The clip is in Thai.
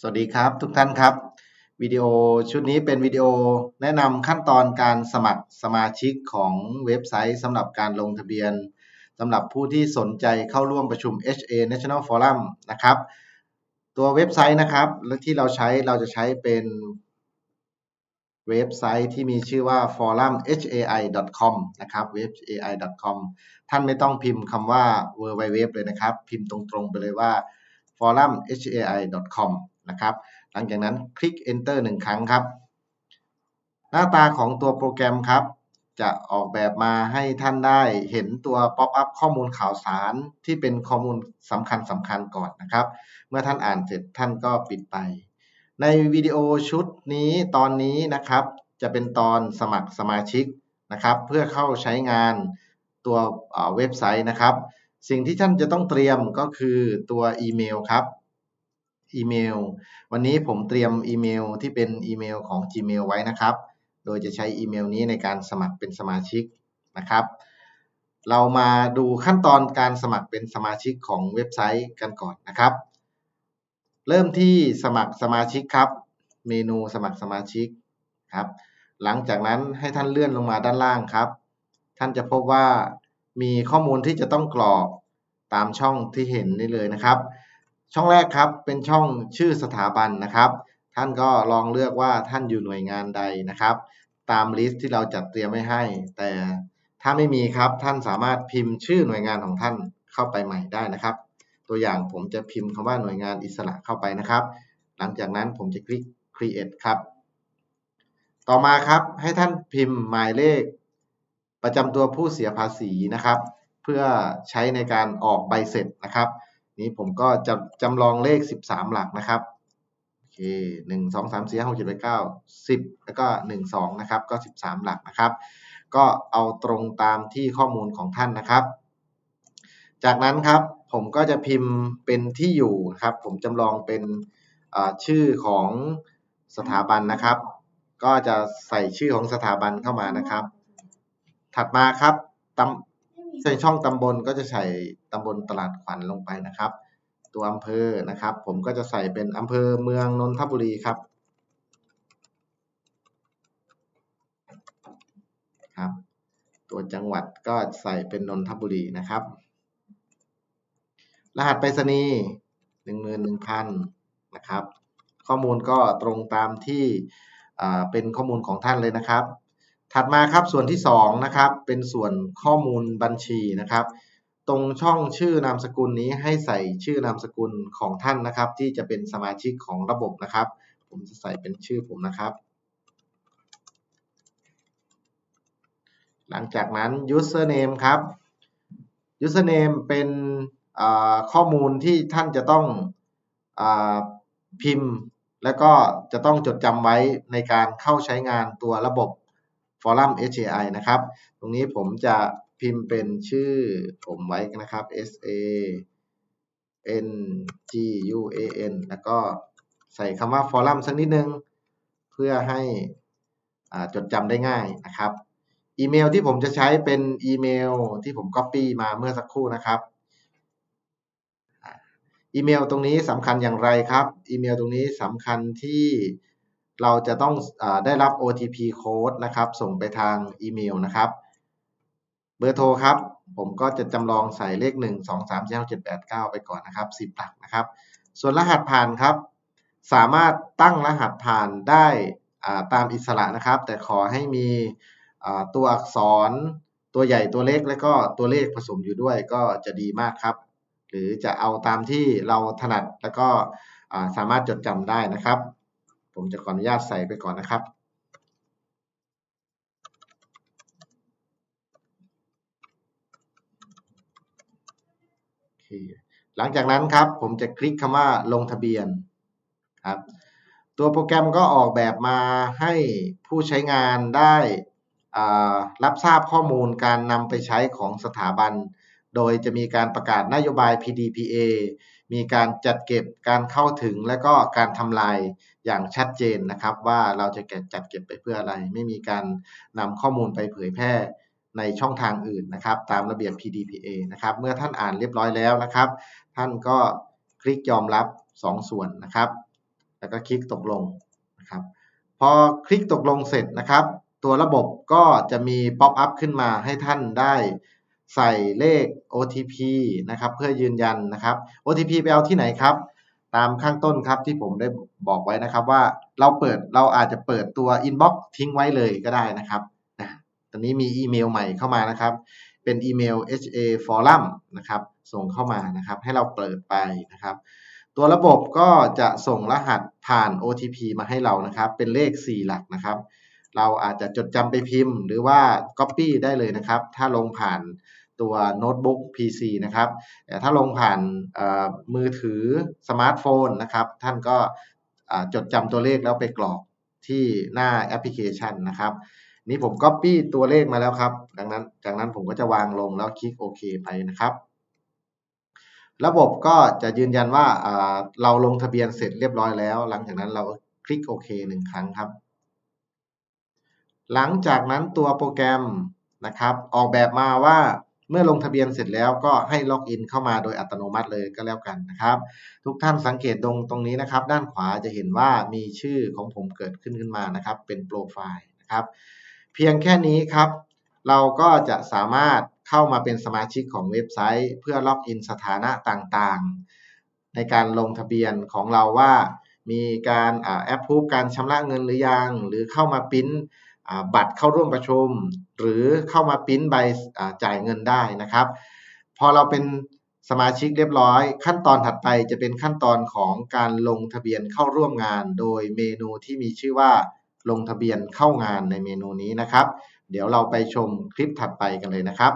สวัสดีครับทุกท่านครับ วิดีโอชุดนี้เป็นวิดีโอแนะนำขั้นตอนการสมัครสมาชิกของเว็บไซต์สำหรับการลงทะเบียนสำหรับผู้ที่สนใจเข้าร่วมประชุม HA National Forum นะครับ ตัวเว็บไซต์นะครับและที่เราใช้เราจะใช้เป็นเว็บไซต์ที่มีชื่อว่า forumhai.com นะครับ webhai.com ท่านไม่ต้องพิมพ์คำว่า www เลยนะครับ พิมพ์ตรงๆไปเลยว่า forumhai.com นะครับ หลังจากนั้นคลิก enter 1 ครั้งครับ หน้าตาของตัวโปรแกรมครับ จะออกแบบมาให้ท่านได้เห็นตัว pop up ข้อมูลข่าวสารที่เป็นข้อมูลสำคัญสำคัญก่อนนะครับ เมื่อท่านอ่านเสร็จท่านก็ปิดไป ในวิดีโอชุดนี้ตอนนี้นะครับ จะเป็นตอนสมัครสมาชิกนะครับ เพื่อเข้าใช้งานตัวเว็บไซต์นะครับ สิ่งที่ท่านจะต้องเตรียมก็คือตัวอีเมลครับ อีเมล วันนี้ผมเตรียมอีเมลที่เป็นอีเมลของ Gmail ไว้นะครับ โดยจะใช้อีเมลนี้ในการสมัครเป็นสมาชิกนะครับ เรามาดูขั้นตอนการสมัครเป็นสมาชิกของเว็บไซต์กันก่อนนะครับ เริ่มที่สมัครสมาชิกครับ เมนูสมัครสมาชิกครับ หลังจากนั้นให้ท่านเลื่อนลงมาด้านล่างครับ ท่านจะพบว่ามีข้อมูลที่จะต้องกรอกตามช่องที่เห็นได้เลยนะครับ ช่องแรกครับเป็นช่องชื่อสถาบันนะครับ ท่านก็ลองเลือกว่าท่านอยู่หน่วยงานใดนะครับ ตามลิสต์ที่เราจัดเตรียมไว้ให้ แต่ถ้าไม่มีครับท่านสามารถพิมพ์ชื่อหน่วยงานของท่านเข้าไปใหม่ได้นะครับ ตัวอย่างผมจะพิมพ์คำว่าหน่วยงานอิสระเข้าไปนะครับ หลังจากนั้นผมจะคลิก create ครับ ต่อมาครับให้ท่านพิมพ์หมายเลข ประจำตัวผู้เสียภาษีนะครับ เพื่อใช้ในการออกใบเสร็จนะครับ นี้ผมก็จะจำลองเลข 13 หลักนะครับโอเคหนึ่งสองสามสี่ห้าหกเจ็ดแปดเก้าสิบแล้วก็หนึ่งสองนะครับ ก็ 13 หลักนะครับ ก็เอาตรงตามที่ข้อมูลของท่านนะครับ จากนั้นครับผมก็จะพิมพ์เป็นที่อยู่ครับ ผมจำลองเป็นชื่อของสถาบันนะครับ ก็จะใส่ชื่อของสถาบันเข้ามานะครับ ถัดมาครับต ใส่ช่องตำบลก็จะใส่ตำบลตลาดขวัญลงไปนะครับ ตัวอำเภอนะครับ ผมก็จะใส่เป็นอำเภอเมืองนนทบุรีครับครับ ตัวจังหวัดก็ใส่เป็นนนทบุรีนะครับ รหัสไปรษณีย์หนึ่งหมื่นหนึ่งพันนะครับ ข้อมูลก็ตรงตามที่เป็นข้อมูลของท่านเลยนะครับ ถัดมาครับส่วนที่2นะครับเป็นส่วนข้อมูลบัญชีนะครับ ตรงช่องชื่อนามสกุลนี้ให้ใส่ชื่อนามสกุลของท่านนะครับ ที่จะเป็นสมาชิกของระบบนะครับ ผมจะใส่เป็นชื่อผมนะครับ หลังจากนั้น username ครับ username เป็นข้อมูลที่ท่านจะต้องอพิมพ์ แล้วก็จะต้องจดจำไว้ในการเข้าใช้งานตัวระบบ ฟอรัม HAI นะครับ ตรงนี้ผมจะพิมพ์เป็นชื่อผมไว้นะครับ S A N G U A N แล้วก็ใส่คำว่าฟอรัมสักนิดนึง เพื่อให้จดจำได้ง่ายนะครับ อีเมลที่ผมจะใช้เป็นอีเมลที่ผม Copy มาเมื่อสักครู่นะครับอีเมลตรงนี้สำคัญอย่างไรครับ อีเมลตรงนี้สำคัญที่ เราจะต้องอได้รับ OTP code นะครับ ส่งไปทางอีเมลนะครับ เบอร์โทรครับ ผมก็จะจำลองใส่เลข 1 2 3 4 7 8 9 ไปก่อนนะครับ 10 หลักนะครับ ส่วนรหัสผ่านครับ สามารถตั้งรหัสผ่านได้ตามอิสระนะครับ แต่ขอให้มีตัวอักษรตัวใหญ่ตัวเล็กและก็ตัวเลขผสมอยู่ด้วยก็จะดีมากครับ หรือจะเอาตามที่เราถนัดแล้วก็สามารถจดจำได้นะครับ ผมจะขออนุญาตใส่ไปก่อนนะครับ หลังจากนั้นครับผมจะคลิกคำว่าลงทะเบียนครับตัวโปรแกรมก็ออกแบบมาให้ผู้ใช้งานได้รับทราบข้อมูลการนำไปใช้ของสถาบัน โดยจะมีการประกาศนโยบาย PDPA มีการจัดเก็บการเข้าถึงและก็การทำลายอย่างชัดเจนนะครับ ว่าเราจะจัดเก็บไปเพื่ออะไร ไม่มีการนำข้อมูลไปเผยแพร่ในช่องทางอื่นนะครับ ตามระเบียบ PDPA นะครับ เมื่อท่านอ่านเรียบร้อยแล้วนะครับ ท่านก็คลิกยอมรับ 2ส่วนนะครับ แล้วก็คลิกตกลงนะครับ พอคลิกตกลงเสร็จนะครับ ตัวระบบก็จะมีป๊อปอัพขึ้นมาให้ท่านได้ ใส่เลข OTP นะครับเพื่อยืนยันนะครับ OTP ไปเอาที่ไหนครับ ตามข้างต้นครับที่ผมได้บอกไว้นะครับว่าเราเปิดเราอาจจะเปิดตัว Inbox ทิ้งไว้เลยก็ได้นะครับนะตอนนี้มีอีเมลใหม่เข้ามานะครับ เป็นอีเมล HA Forum นะครับส่งเข้ามานะครับให้เราเปิดไปนะครับ ตัวระบบก็จะส่งรหัสผ่าน OTP มาให้เรานะครับ เป็นเลข 4 หลักนะครับ เราอาจจะจดจำไปพิมพ์ หรือว่า Copy ได้เลยนะครับ ถ้าลงผ่านตัวโน้ตบุ๊ก PC นะครับแต่ถ้าลงผ่านมือถือสมาร์ทโฟนนะครับ ท่านก็จดจำตัวเลขแล้วไปกรอกที่หน้าแอปพลิเคชันนะครับ นี่ผม Copy ตัวเลขมาแล้วครับ ดังนั้น จากนั้นผมก็จะวางลงแล้วคลิกโอเคไปนะครับ ระบบก็จะยืนยันว่าเราลงทะเบียนเสร็จเรียบร้อยแล้ว หลังจากนั้นเราคลิกโอเคหนึ่งครั้งครับ หลังจากนั้นตัวโปรแกรมนะครับ ออกแบบมาว่าเมื่อลงทะเบียนเสร็จแล้วก็ให้ล็อกอินเข้ามาโดยอัตโนมัติเลยก็แล้วกันนะครับ ทุกท่านสังเกตตรงตรงนี้นะครับ ด้านขวาจะเห็นว่ามีชื่อของผมเกิดขึ้นขึ้นมานะครับ เป็นโปรไฟล์นะครับ เพียงแค่นี้ครับ เราก็จะสามารถเข้ามาเป็นสมาชิกของเว็บไซต์ เพื่อล็อกอินสถานะต่างๆ ในการลงทะเบียนของเราว่า มีการแอปพูฟการชำระเงินหรือยัง หรือเข้ามาปิ้น บัตรเข้าร่วมประชุม หรือเข้ามาปิ้นใบจ่ายเงินได้นะครับ พอเราเป็นสมาชิกเรียบร้อย ขั้นตอนถัดไปจะเป็นขั้นตอนของการลงทะเบียนเข้าร่วมงาน โดยเมนูที่มีชื่อว่าลงทะเบียนเข้างานในเมนูนี้นะครับ เดี๋ยวเราไปชมคลิปถัดไปกันเลยนะครับ